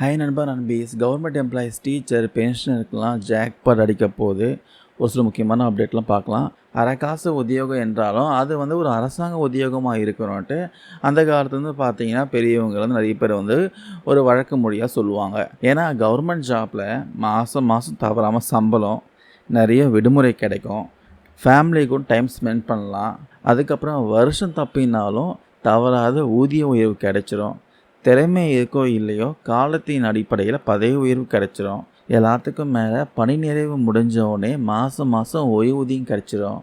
High நண்பா. நண்பீஸ் government employees teacher பென்ஷனருக்கெலாம் ஜாக்பாட் அடிக்க போது ஒரு சில முக்கியமான அப்டேட்லாம் பார்க்கலாம். அரை காசு உத்தியோகம் என்றாலும் அது வந்து ஒரு அரசாங்க உத்தியோகமாக இருக்கணும்ட்டு அந்த காலத்துலேருந்து பார்த்தீங்கன்னா பெரியவங்க வந்து நிறைய பேர் வந்து ஒரு வழக்கு மொழியாக சொல்லுவாங்க. ஏன்னா கவர்மெண்ட் ஜாப்பில் மாதம் மாதம் தவறாமல் சம்பளம் நிறைய விடுமுறை கிடைக்கும். ஃபேமிலிக்கும் டைம் ஸ்பெண்ட் பண்ணலாம். அதுக்கப்புறம் வருஷம் தப்பினாலும் தவறாத ஊதிய உயர்வு கிடைச்சிரும். திறமை இருக்கோ இல்லையோ காலத்தின் அடிப்படையில் பதவி உயர்வு கிடைச்சிரும். எல்லாத்துக்கும் மேலே பணி நிறைவு முடிஞ்சவுடனே மாதம் மாதம் ஓய்வூதியம் கிடைச்சிரும்.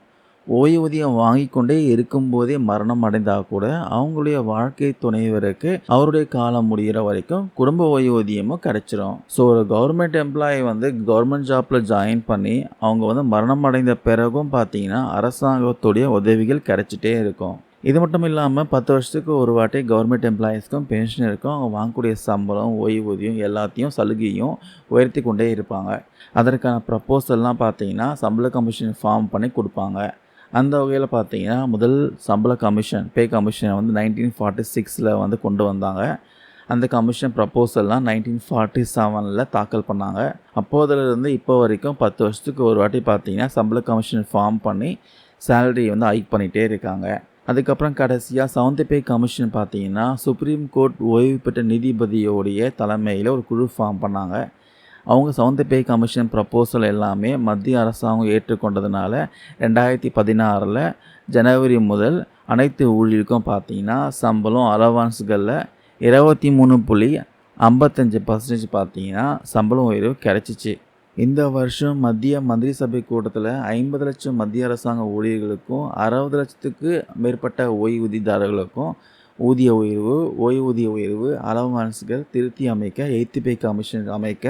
ஓய்வூதியம் வாங்கி கொண்டே இருக்கும்போதே மரணம் அடைந்தால் கூட அவங்களுடைய வாழ்க்கை துணைவருக்கு அவருடைய காலம் முடிகிற வரைக்கும் குடும்ப ஓய்வூதியமும் கிடைச்சிரும். ஸோ ஒரு கவர்மெண்ட் எம்ப்ளாயி வந்து கவர்மெண்ட் ஜாப்பில் ஜாயின் பண்ணி அவங்க வந்து மரணம் அடைந்த பிறகும் பார்த்தீங்கன்னா அரசாங்கத்துடைய உதவிகள் கிடைச்சிட்டே இருக்கும். இது மட்டும் இல்லாமல் பத்து வருஷத்துக்கு ஒரு வாட்டி கவர்மெண்ட் எம்ப்ளாயீஸ்க்கும் பென்ஷனருக்கும் அவங்க வாங்கக்கூடிய சம்பளம் ஓய்வூதியம் எல்லாத்தையும் சலுகையும் உயர்த்தி கொண்டே இருப்பாங்க. அதற்கான ப்ரப்போசல்லாம் பார்த்தீங்கன்னா சம்பள கமிஷன் ஃபார்ம் பண்ணி கொடுப்பாங்க. அந்த வகையில் பார்த்தீங்கன்னா முதல் சம்பள கமிஷன் பே கமிஷனை வந்து நைன்டீன் ஃபார்ட்டி சிக்ஸில் வந்து கொண்டு வந்தாங்க. அந்த கமிஷன் ப்ரப்போசல்லாம் நைன்டீன் ஃபார்ட்டி செவனில் தாக்கல் பண்ணாங்க. அப்போதுலேருந்து இப்போ வரைக்கும் பத்து வருஷத்துக்கு ஒரு வாட்டி பார்த்தீங்கன்னா சம்பள கமிஷன் ஃபார்ம் பண்ணி சேலரி வந்து ஹைக் பண்ணிகிட்டே இருக்காங்க. அதுக்கப்புறம் கடைசியாக செவன்த் பே கமிஷன் பார்த்தீங்கன்னா சுப்ரீம் கோர்ட் ஓய்வு பெற்ற நீதிபதியோடைய தலைமையில் ஒரு குழு ஃபார்ம் பண்ணாங்க. அவங்க செவன்த் பே கமிஷன் ப்ரப்போசல் எல்லாமே மத்திய அரசாங்கம் ஏற்றுக்கொண்டதுனால ரெண்டாயிரத்தி பதினாறில் ஜனவரி முதல் அனைத்து ஊழியருக்கும் பார்த்தீங்கன்னா சம்பளம் அலவான்ஸ்களில் இருபத்தி மூணு புள்ளி ஐம்பத்தஞ்சு பர்சன்டேஜ் பார்த்தீங்கன்னா சம்பளம் உயர்வு கிடச்சிச்சு. இந்த வருஷம் மத்திய மந்திரி சபை கூட்டத்தில் ஐம்பது லட்சம் மத்திய அரசாங்க ஊழியர்களுக்கும் அறுபது லட்சத்துக்கு மேற்பட்ட ஓய்வூதியதாரர்களுக்கும் ஊதிய உயர்வு ஓய்வூதிய உயர்வு அலவன்ஸ்கள் திருத்தி அமைக்க எய்த்து பே கமிஷன் அமைக்க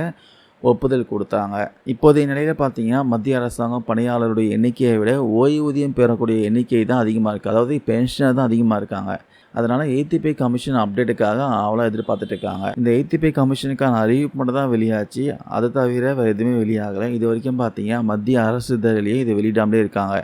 ஒப்புதல் கொடுத்தாங்க. இப்போதைய நிலையில் பார்த்தீங்கன்னா மத்திய அரசாங்கம் பணியாளருடைய எண்ணிக்கையை விட ஓய்வூதியம் பெறக்கூடிய எண்ணிக்கை தான் அதிகமாக இருக்குது அதாவது பென்ஷனர் தான் அதிகமாக இருக்காங்க. அதனால் எய்த்தி கமிஷன் அப்டேட்டுக்காக அவ்வளோ எதிர்பார்த்துட்டு இருக்காங்க. இந்த எய்த்தி கமிஷனுக்கான அறிவிப்பு மட்டும் தான் வெளியாச்சு. அதை தவிர வேறு எதுவுமே வெளியாகலை. இது வரைக்கும் பார்த்தீங்கன்னா மத்திய அரசு இதழிலேயே இது வெளியிடாமலே இருக்காங்க.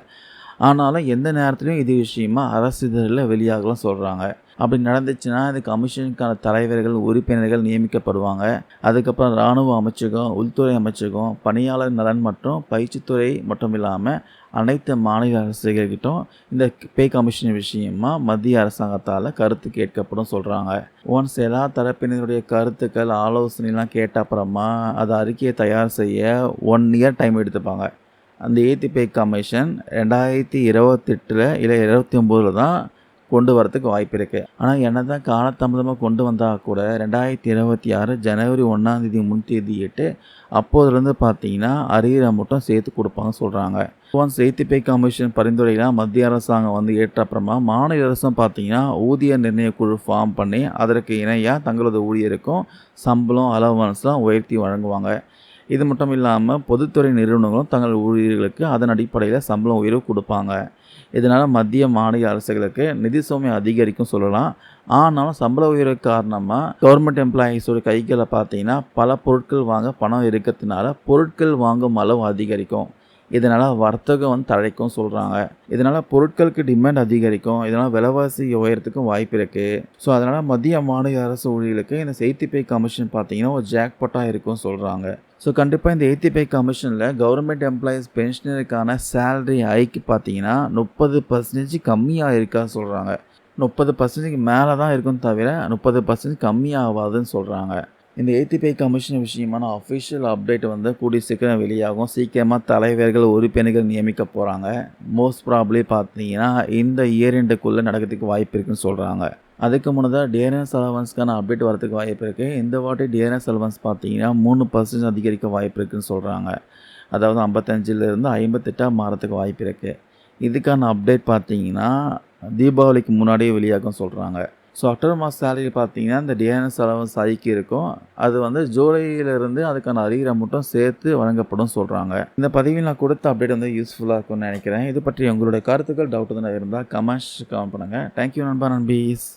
ஆனாலும் எந்த நேரத்துலையும் இது விஷயமா அரசு இதழில் வெளியாகலாம் சொல்கிறாங்க அப்படி நடந்துச்சுன்னா இந்த கமிஷனுக்கான தலைவர்கள் உறுப்பினர்கள் நியமிக்கப்படுவாங்க. அதுக்கப்புறம் இராணுவ அமைச்சகம் உள்துறை அமைச்சகம் பணியாளர் நலன் மற்றும் பயிற்சித்துறை மட்டும் இல்லாமல் அனைத்து மாநில அரசுகிட்டும் இந்த பே கமிஷன் விஷயமா மத்திய அரசாங்கத்தால் கருத்து கேட்கப்படும் சொல்கிறாங்க ஒன்ஸ் எல்லா தரப்பினருடைய கருத்துக்கள் ஆலோசனைலாம் கேட்ட அப்புறமா அதை அறிக்கையை தயார் செய்ய ஒன் இயர் டைம் எடுத்துப்பாங்க. அந்த ஏத்தி பே கமிஷன் ரெண்டாயிரத்தி இருபத்தெட்டில் இல்லை இருபத்தி ஒம்போதில் தான் கொண்டு வரத்துக்கு வாய்ப்பு இருக்குது ஆனால் என்ன தான் காலதாமதமாக கொண்டு வந்தால் கூட ரெண்டாயிரத்தி இருபத்தி ஆறு ஜனவரி ஒன்றாந்தேதி முன்தேதியிட்டு அப்போதுலேருந்து பார்த்தீங்கன்னா அரியரை மட்டும் சேர்த்து கொடுப்பாங்க சொல்கிறாங்க ஒன்ஸ் எய்த்து பே கமிஷன் பரிந்துரைலாம் மத்திய அரசாங்கம் வந்து ஏற்ற அப்புறமா மாநில அரசும் பார்த்தீங்கன்னா ஊதிய நிர்ணய குழு ஃபார்ம் பண்ணி அதற்கு இணையாக தங்களது ஊழியருக்கும் சம்பளம் அலவன்ஸ்லாம் உயர்த்தி வழங்குவாங்க. இது மட்டும் இல்லாமல் பொதுத்துறை நிறுவனங்களும் தங்கள் ஊழியர்களுக்கு அதன் அடிப்படையில் சம்பளம் உயர்வு கொடுப்பாங்க. இதனால் மத்திய மாநில அரசுகளுக்கு நிதி சுமை அதிகரிக்கும் சொல்லலாம். ஆனாலும் சம்பள உயர்வு காரணமாக கவர்மெண்ட் எம்ப்ளாயீஸோட கைகளை பார்த்தீங்கன்னா பல பொருட்கள் வாங்க பணம் இருக்கிறதுனால பொருட்கள் வாங்கும் அளவு அதிகரிக்கும். இதனால் வர்த்தகம் வந்து தழைக்கும் சொல்கிறாங்க இதனால் பொருட்களுக்கு டிமாண்ட் அதிகரிக்கும். இதனால் விலைவாசி உயரத்துக்கும் வாய்ப்பு இருக்குது ஸோ அதனால் மத்திய மாநில அரசு ஊழியர்களுக்கு இந்த செய்தி கமிஷன் பார்த்தீங்கன்னா ஒரு ஜாக்பட்டாக இருக்கும்னு சொல்கிறாங்க ஸோ கண்டிப்பாக இந்த எய்த்தி கமிஷனில் கவர்மெண்ட் எம்ப்ளாயீஸ் பென்ஷனருக்கான சேலரி ஹைக்கு பார்த்தீங்கன்னா முப்பது பர்சன்டேஜ் கம்மியாக இருக்கா சொல்கிறாங்க முப்பது பர்சன்டேஜ் மேலே தான் இருக்கும் தவிர முப்பது பர்சன்டேஜ் கம்மியாகாதுன்னு சொல்கிறாங்க இந்த எய்த்தி கமிஷன் விஷயமான அஃபிஷியல் அப்டேட் வந்து கூடிய சீக்கிரம் வெளியாகும். சீக்கிரமாக தலைவர்கள் உறுப்பினர்கள் நியமிக்க போகிறாங்க மோஸ்ட் ப்ராப்ளி பார்த்தீங்கன்னா இந்த இயர் எண்டுக்குள்ளே நடக்கிறதுக்கு வாய்ப்பு இருக்குன்னு சொல்கிறாங்க அதுக்கு முன்னதாக டிஎன்எஸ் அலவன்ஸ்க்கான அப்டேட் வரதுக்கு வாய்ப்பு இருக்குது இந்த வாட்டி டிஎன்எஸ் அலவன்ஸ் பார்த்தீங்கன்னா மூணு பர்சன்ட் அதிகரிக்க வாய்ப்பு இருக்குதுன்னு சொல்கிறாங்க அதாவது ஐம்பத்தஞ்சிலேருந்து ஐம்பத்தெட்டாக மாறத்துக்கு வாய்ப்பு இருக்குது இதுக்கான அப்டேட் பார்த்தீங்கன்னா தீபாவளிக்கு முன்னாடியே வெளியாகும் சொல்கிறாங்க ஸோ அக்டோபர் மாத சேலரி பார்த்தீங்கன்னா இந்த டிஎன்எஸ் அலவன்ஸ் ஐக்கு இருக்கும். அது வந்து ஜூலையிலேருந்து அதுக்கான அறிகிற மட்டும் சேர்த்து வழங்கப்படும் சொல்கிறாங்க இந்த பதிவில் நான் கொடுத்த அப்டேட் வந்து யூஸ்ஃபுல்லாக இருக்கும்னு நினைக்கிறேன். இது பற்றி உங்களுடைய கருத்துக்கள் டவுட் இருந்தால் கமெண்ட்ஸ் கமெண்ட் பண்ணுங்கள் தேங்க்யூ நண்பா நண்பீஸ்.